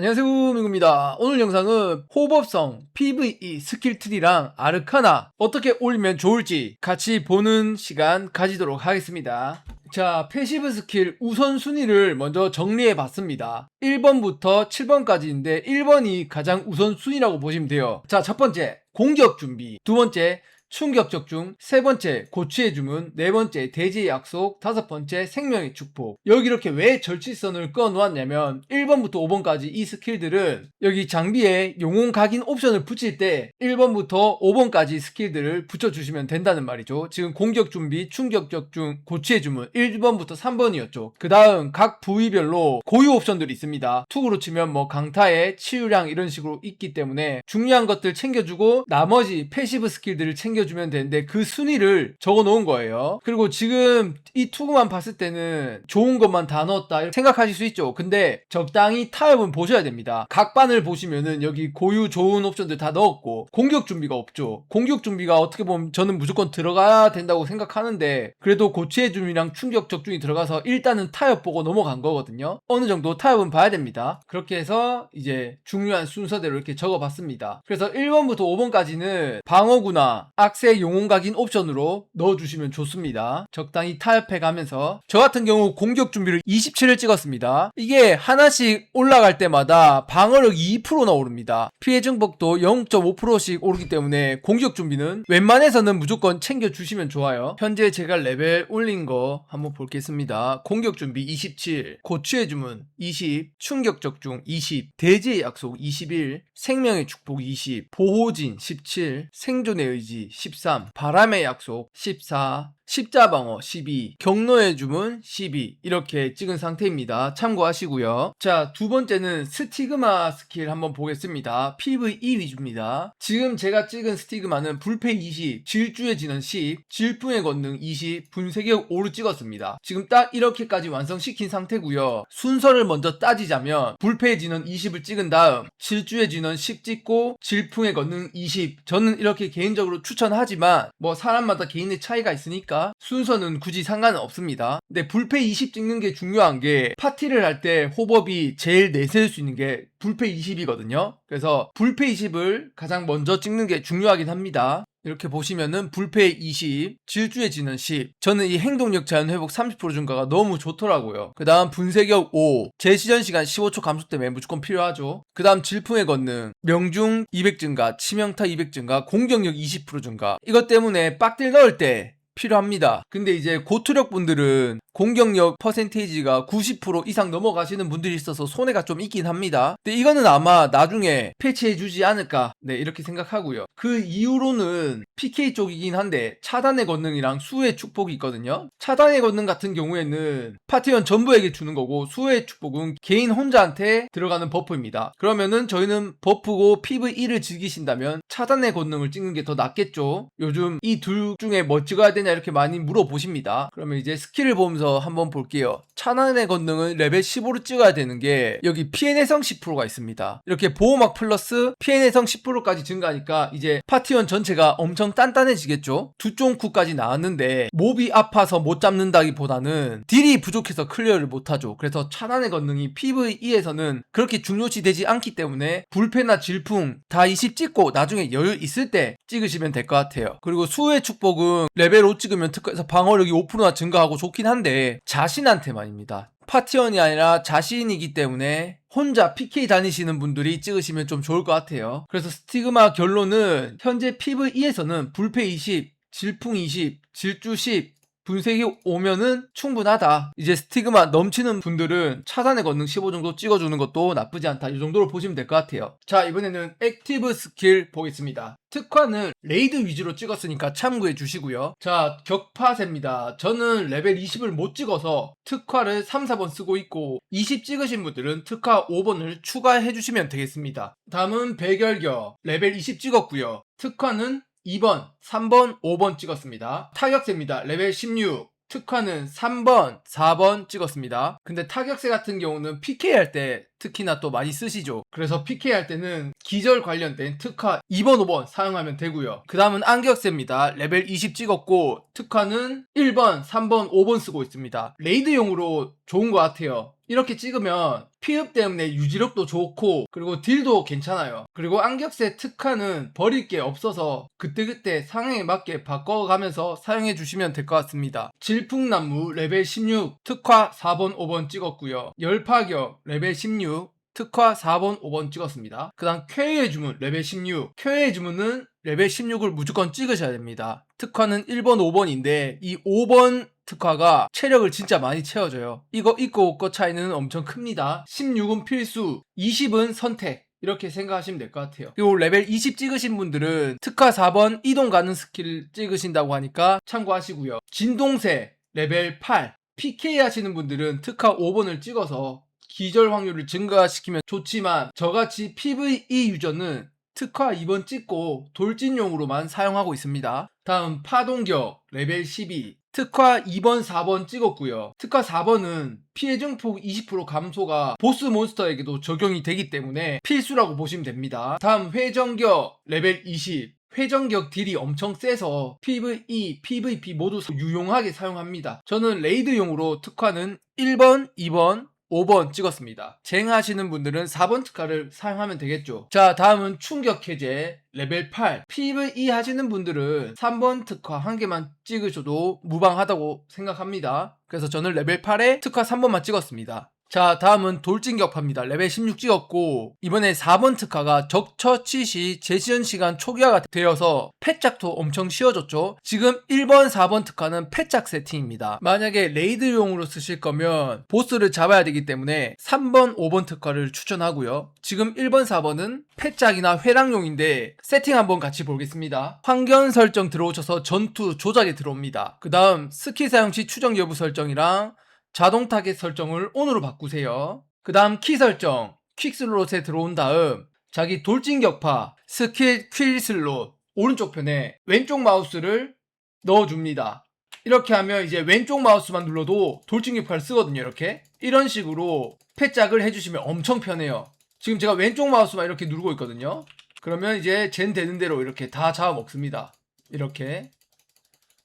안녕하세요 민구입니다. 오늘 영상은 호법성 PVE 스킬트리랑 아르카나 어떻게 올리면 좋을지 같이 보는 시간 가지도록 하겠습니다. 자 패시브 스킬 우선순위를 먼저 정리해 봤습니다. 1번부터 7번까지인데 1번이 가장 우선순위라고 보시면 돼요. 자 첫 번째 공격 준비. 두 번째 충격 적중, 세 번째 고치의 주문, 네 번째 대지의 약속, 다섯 번째 생명의 축복. 여기 이렇게 왜 절치선을 꺼 놓았냐면 1번부터 5번까지 이 스킬들은 여기 장비에 영웅 각인 옵션을 붙일 때 1번부터 5번까지 스킬들을 붙여주시면 된다는 말이죠. 지금 공격 준비, 충격 적중, 고치의 주문 1번부터 3번이었죠. 그 다음 각 부위별로 고유 옵션들이 있습니다. 투구로 치면 뭐 강타에 치유량 이런 식으로 있기 때문에 중요한 것들 챙겨주고 나머지 패시브 스킬들을 챙겨 챙겨주면 되는데 그 순위를 적어 놓은 거예요. 그리고 지금 이 투구만 봤을 때는 좋은 것만 다 넣었다 생각하실 수 있죠. 근데 적당히 타협은 보셔야 됩니다. 각반을 보시면은 여기 고유 좋은 옵션들 다 넣었고 공격 준비가 없죠. 공격 준비가 어떻게 보면 저는 무조건 들어가야 된다고 생각하는데 그래도 고치의 준비랑 충격 적중이 들어가서 일단은 타협 보고 넘어간 거거든요. 어느 정도 타협은 봐야 됩니다. 그렇게 해서 이제 중요한 순서대로 이렇게 적어봤습니다. 그래서 1번부터 5번까지는 방어구나 악세 용혼 각인 옵션으로 넣어주시면 좋습니다. 적당히 타협해 가면서 저 같은 경우 공격 준비를 27을 찍었습니다. 이게 하나씩 올라갈 때마다 방어력 2%나 오릅니다. 피해 증폭도 0.5%씩 오르기 때문에 공격 준비는 웬만해서는 무조건 챙겨주시면 좋아요. 현재 제가 레벨 올린 거 한번 볼겠습니다. 공격 준비 27, 고추의 주문 20, 충격 적중 20, 대지의 약속 21, 생명의 축복 20, 보호진 17, 생존의 의지 13, 바람의 약속 14, 십자방어 12, 경로의 주문 12 이렇게 찍은 상태입니다. 참고하시고요. 자, 두 번째는 스티그마 스킬 한번 보겠습니다. PVE 위주입니다. 지금 제가 찍은 스티그마는 불패 20, 질주의 진원 10, 질풍의 권능 20, 분쇄격 5를 찍었습니다. 지금 딱 이렇게까지 완성시킨 상태고요. 순서를 먼저 따지자면 불패의 진원 20을 찍은 다음 질주의 진원 10 찍고 질풍의 권능 20 저는 이렇게 개인적으로 추천하지만 뭐 사람마다 개인의 차이가 있으니까 순서는 굳이 상관은 없습니다. 근데 불패 20 찍는 게 중요한 게 파티를 할 때 호법이 제일 내세울 수 있는 게 불패 20이거든요. 그래서 불패 20을 가장 먼저 찍는 게 중요하긴 합니다. 이렇게 보시면은 불패 20, 질주의 지는 10. 저는 이 행동력 자연 회복 30% 증가가 너무 좋더라고요. 그 다음 분쇄격 5, 재시전 시간 15초 감소 때문에 무조건 필요하죠. 그 다음 질풍의 권능, 명중 200 증가, 치명타 200 증가, 공격력 20% 증가. 이것 때문에 빡딜 넣을 때 필요합니다. 근데 이제 고투력 분들은 공격력 퍼센테이지가 90% 이상 넘어가시는 분들이 있어서 손해가 좀 있긴 합니다. 근데 이거는 아마 나중에 패치해 주지 않을까. 네, 이렇게 생각하고요. 그 이후로는 PK 쪽이긴 한데 차단의 권능이랑 수의 축복이 있거든요. 차단의 권능 같은 경우에는 파티원 전부에게 주는 거고 수의 축복은 개인 혼자한테 들어가는 버프입니다. 그러면은 저희는 버프고 PVE를 즐기신다면 차단의 권능을 찍는 게 더 낫겠죠. 요즘 이 둘 중에 뭐 찍어야 되냐 이렇게 많이 물어보십니다. 그러면 이제 스킬을 보면서 한번 볼게요. 차단의 권능은 레벨 15로 찍어야 되는 게 여기 피해 내성 10%가 있습니다. 이렇게 보호막 플러스 피해 내성 10%까지 증가하니까 이제 파티원 전체가 엄청 단단해지겠죠. 두 쫑쿠까지 나왔는데 몹이 아파서 못 잡는다기보다는 딜이 부족해서 클리어를 못하죠. 그래서 차단의 권능이 PVE에서는 그렇게 중요시 되지 않기 때문에 불패나 질풍 다 20 찍고 나중에 여유 있을 때 찍으시면 될 것 같아요. 그리고 수의 축복은 레벨 5 찍으면 특허에서 방어력이 5%나 증가하고 좋긴 한데 자신한테만입니다. 파티원이 아니라 자신이기 때문에 혼자 PK 다니시는 분들이 찍으시면 좀 좋을 것 같아요. 그래서 스티그마 결론은 현재 PVE에서는 불패 20, 질풍 20, 질주 10, 분색이 오면은 충분하다. 이제 스티그마 넘치는 분들은 차단의 권능 15 정도 찍어주는 것도 나쁘지 않다. 이 정도로 보시면 될 것 같아요. 자, 이번에는 액티브 스킬 보겠습니다. 특화는 레이드 위주로 찍었으니까 참고해 주시고요. 자, 격파세입니다. 저는 레벨 20을 못 찍어서 특화를 3, 4번 쓰고 있고 20 찍으신 분들은 특화 5번을 추가해 주시면 되겠습니다. 다음은 배결격 레벨 20 찍었고요. 특화는 2번, 3번, 5번 찍었습니다. 타격세입니다. 레벨 16. 특화는 3번, 4번 찍었습니다. 근데 타격세 같은 경우는 PK 할 때 특히나 또 많이 쓰시죠. 그래서 PK 할 때는 기절 관련된 특화 2번, 5번 사용하면 되고요. 그 다음은 안격세입니다. 레벨 20 찍었고 특화는 1번, 3번, 5번 쓰고 있습니다. 레이드용으로 좋은 것 같아요. 이렇게 찍으면 피흡 때문에 유지력도 좋고 그리고 딜도 괜찮아요. 그리고 안격세 특화는 버릴 게 없어서 그때그때 상황에 맞게 바꿔가면서 사용해 주시면 될 것 같습니다. 질풍나무 레벨 16 특화 4번 5번 찍었고요. 열파격 레벨 16 특화 4번 5번 찍었습니다. 그 다음 쾌의 주문 레벨 16 쾌의 주문은 레벨 16을 무조건 찍으셔야 됩니다. 특화는 1번 5번인데 이 5번 특화가 체력을 진짜 많이 채워줘요. 이거 있고 없고 차이는 엄청 큽니다. 16은 필수, 20은 선택. 이렇게 생각하시면 될 것 같아요. 그리고 레벨 20 찍으신 분들은 특화 4번 이동 가는 스킬 찍으신다고 하니까 참고하시고요. 진동세 레벨 8 PK 하시는 분들은 특화 5번을 찍어서 기절 확률을 증가시키면 좋지만 저같이 PVE 유저는 특화 2번 찍고 돌진용으로만 사용하고 있습니다. 다음 파동격 레벨 12 특화 2번 4번 찍었고요. 특화 4번은 피해 증폭 20% 감소가 보스 몬스터에게도 적용이 되기 때문에 필수라고 보시면 됩니다. 다음 회전격 레벨 20 회전격 딜이 엄청 세서 PVE, PVP 모두 유용하게 사용합니다. 저는 레이드용으로 특화는 1번, 2번, 5번 찍었습니다. 쟁하시는 분들은 4번 특화를 사용하면 되겠죠. 자, 다음은 충격 해제 레벨 8. PVE 하시는 분들은 3번 특화 한 개만 찍으셔도 무방하다고 생각합니다. 그래서 저는 레벨 8에 특화 3번만 찍었습니다. 자, 다음은 돌진격파입니다. 레벨 16 찍었고, 이번에 4번 특화가 적처치 시 재시연 시간 초기화가 되어서 패짝도 엄청 쉬워졌죠. 지금 1번, 4번 특화는 패짝 세팅입니다. 만약에 레이드용으로 쓰실 거면 보스를 잡아야 되기 때문에 3번, 5번 특화를 추천하고요. 지금 1번, 4번은 패짝이나 회랑용인데 세팅 한번 같이 보겠습니다. 환경 설정 들어오셔서 전투 조작에 들어옵니다. 그 다음 스킬 사용 시 추정 여부 설정이랑 자동 타겟 설정을 ON으로 바꾸세요. 그 다음 키 설정, 퀵슬롯에 들어온 다음 자기 돌진 격파, 스킬 퀵슬롯 오른쪽 편에 왼쪽 마우스를 넣어줍니다. 이렇게 하면 이제 왼쪽 마우스만 눌러도 돌진 격파를 쓰거든요. 이렇게 이런 식으로 패짝을 해주시면 엄청 편해요. 지금 제가 왼쪽 마우스만 이렇게 누르고 있거든요. 그러면 이제 젠 되는 대로 이렇게 다 잡아 먹습니다. 이렇게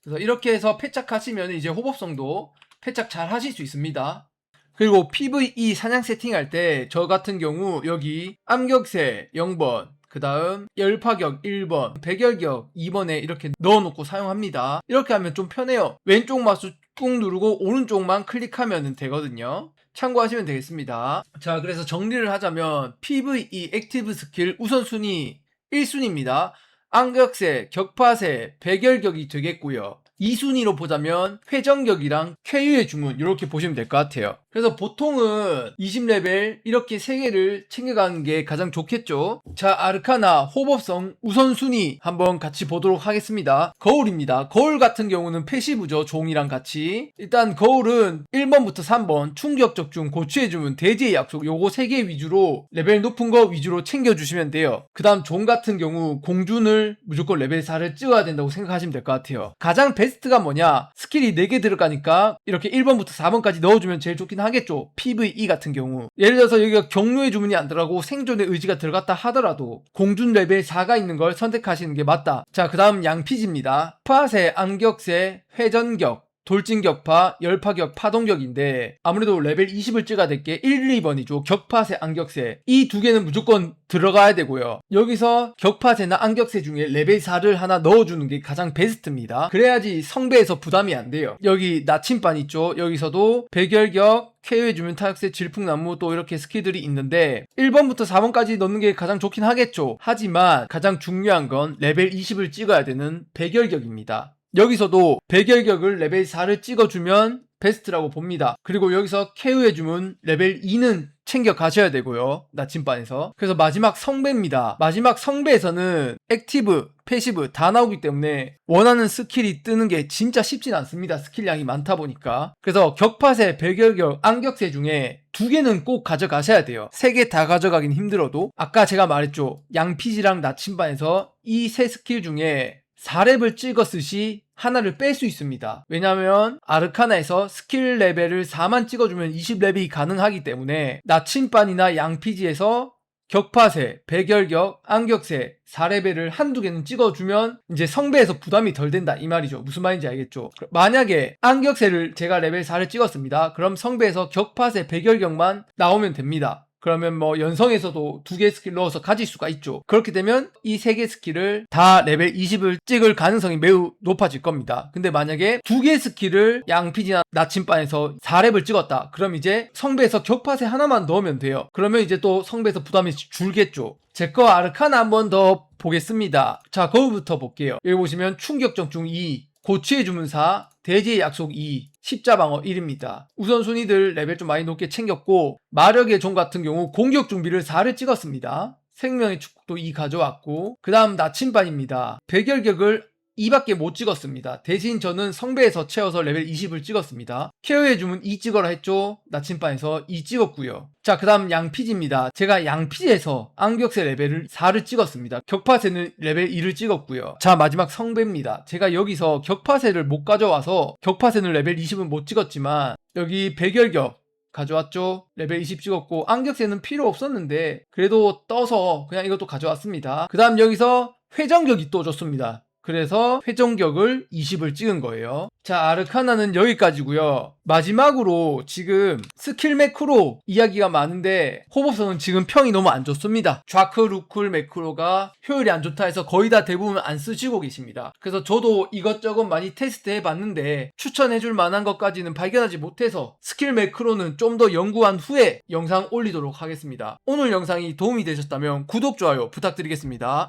그래서 이렇게 해서 패짝하시면 이제 호법성도 패착 잘 하실 수 있습니다. 그리고 PVE 사냥 세팅할 때 저 같은 경우 여기 암격세 0번 그 다음 열파격 1번 백열격 2번에 이렇게 넣어놓고 사용합니다. 이렇게 하면 좀 편해요. 왼쪽 마우스 꾹 누르고 오른쪽만 클릭하면 되거든요. 참고하시면 되겠습니다. 자 그래서 정리를 하자면 PVE 액티브 스킬 우선순위 1순위입니다. 암격세, 격파세, 백열격이 되겠고요. 2순위로 보자면 회전격이랑 쾌유의 주문 이렇게 보시면 될 것 같아요. 그래서 보통은 20레벨 이렇게 3개를 챙겨가는 게 가장 좋겠죠. 자 아르카나 호법성 우선순위 한번 같이 보도록 하겠습니다. 거울입니다. 거울 같은 경우는 패시브죠. 종이랑 같이. 일단 거울은 1번부터 3번 충격 적 중 고취의 주문 대지의 약속 요거 3개 위주로 레벨 높은 거 위주로 챙겨 주시면 돼요. 그 다음 종 같은 경우 공준을 무조건 레벨 4를 찍어야 된다고 생각하시면 될 것 같아요. 가장 베스트가 뭐냐 스킬이 4개 들어가니까 이렇게 1번부터 4번까지 넣어주면 제일 좋긴 하겠죠. PVE 같은 경우. 예를 들어서 여기가 경로의 주문이 안 들어가고 생존의 의지가 들어갔다 하더라도 공준 레벨 4가 있는 걸 선택하시는 게 맞다. 자, 그 다음 양피지입니다. 파세, 암격세, 회전격, 돌진격파, 열파격, 파동격인데 아무래도 레벨 20을 찍어야 될게 1, 2번이죠. 격파세, 안격세. 이 두 개는 무조건 들어가야 되고요. 여기서 격파세나 안격세 중에 레벨 4를 하나 넣어주는 게 가장 베스트입니다. 그래야지 성배에서 부담이 안 돼요. 여기 나침반 있죠. 여기서도 백열격, 주문 타격세, 질풍나무 또 이렇게 스킬들이 있는데 1번부터 4번까지 넣는 게 가장 좋긴 하겠죠. 하지만 가장 중요한 건 레벨 20을 찍어야 되는 백열격입니다. 여기서도 백열격을 레벨 4를 찍어주면 베스트라고 봅니다. 그리고 여기서 케우의 주문 레벨 2는 챙겨 가셔야 되고요. 나침반에서. 그래서 마지막 성배입니다. 마지막 성배에서는 액티브, 패시브 다 나오기 때문에 원하는 스킬이 뜨는 게 진짜 쉽진 않습니다. 스킬량이 많다 보니까. 그래서 격파세, 백열격, 안격세 중에 두 개는 꼭 가져가셔야 돼요. 세 개 다 가져가긴 힘들어도 아까 제가 말했죠. 양피지랑 나침반에서 이 세 스킬 중에 4렙을 찍었을 시 하나를 뺄 수 있습니다. 왜냐하면 아르카나에서 스킬 레벨을 4만 찍어주면 20렙이 가능하기 때문에 나침반이나 양피지에서 격파세, 배결격, 안격세 4레벨을 한두 개는 찍어주면 이제 성배에서 부담이 덜 된다 이 말이죠. 무슨 말인지 알겠죠? 만약에 안격세를 제가 레벨 4를 찍었습니다. 그럼 성배에서 격파세, 배결격만 나오면 됩니다. 그러면 뭐 연성에서도 두 개 스킬 넣어서 가질 수가 있죠. 그렇게 되면 이 세 개 스킬을 다 레벨 20을 찍을 가능성이 매우 높아질 겁니다. 근데 만약에 두 개 스킬을 양피지나 나침반에서 4렙을 찍었다. 그럼 이제 성배에서 격파세 하나만 넣으면 돼요. 그러면 이제 또 성배에서 부담이 줄겠죠. 제 거 아르카나 한 번 더 보겠습니다. 자, 거기부터 볼게요. 여기 보시면 충격정중 2, 고치의 주문사, 대지의 약속 2, 십자방어 1입니다. 우선순위들 레벨 좀 많이 높게 챙겼고 마력의 종 같은 경우 공격 준비를 4를 찍었습니다. 생명의 축복도 2 가져왔고 그 다음 나침반입니다. 배결격을 2밖에 못 찍었습니다. 대신 저는 성배에서 채워서 레벨 20을 찍었습니다. 케어의 주문 2 찍어라 했죠. 나침반에서 2 찍었고요. 자, 그 다음 양피지입니다. 제가 양피지에서 안격세 레벨을 4를 찍었습니다. 격파세는 레벨 2를 찍었고요. 자, 마지막 성배입니다. 제가 여기서 격파세를 못 가져와서 격파세는 레벨 20은 못 찍었지만 여기 배결격 가져왔죠. 레벨 20 찍었고 안격세는 필요 없었는데 그래도 떠서 그냥 이것도 가져왔습니다. 그 다음 여기서 회전격이 또 줬습니다. 그래서 회전격을 20을 찍은 거예요. 자, 아르카나는 여기까지고요. 마지막으로 지금 스킬 매크로 이야기가 많은데 호법선은 지금 평이 너무 안 좋습니다. 좌크 루클 매크로가 효율이 안 좋다 해서 거의 다 대부분 안 쓰시고 계십니다. 그래서 저도 이것저것 많이 테스트 해 봤는데 추천해 줄 만한 것까지는 발견하지 못해서 스킬 매크로는 좀 더 연구한 후에 영상 올리도록 하겠습니다. 오늘 영상이 도움이 되셨다면 구독, 좋아요 부탁드리겠습니다.